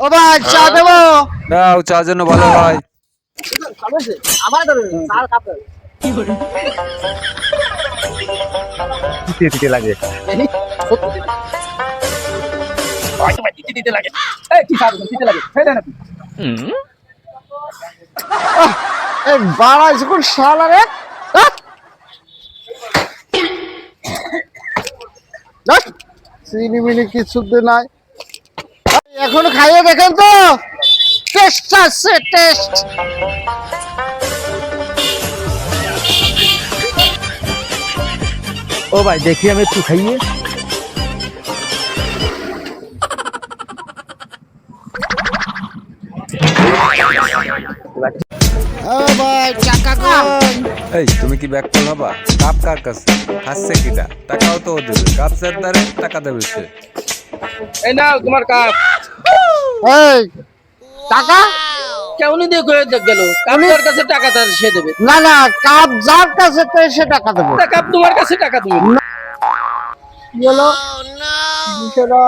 ও ভাই চা দেবো? দাও চার জন্য ভালো ভাই দিতে দিতে লাগে। এই বাড়াইছে কোন শালা রে আহ! চিনি মিনি কিছুতে নাই। এখনও খাইয়ে দেখেন তো। টেস্ট আছে টেস্ট ও ভাই দেখি আমি একটু খাইয়ে। টাকা এই তুমি কি ব্যাক কল হবা কাপ কার কাছে? খাচ্ছে কিটা? টাকাও তো দেবে কাপ স্যার টাকা দেবে সে। এই নাও তোমার কাপ। এই টাকা? কেমনি দিয়ে কয়ে দেখ গেল? কাপের কাছে টাকা তার সে দেবে? না না কাপ যার কাছে তো সে টাকা দেবে। তা কাপ তোমার কাছে টাকা দেবে? বলো। হলো বিষয়টা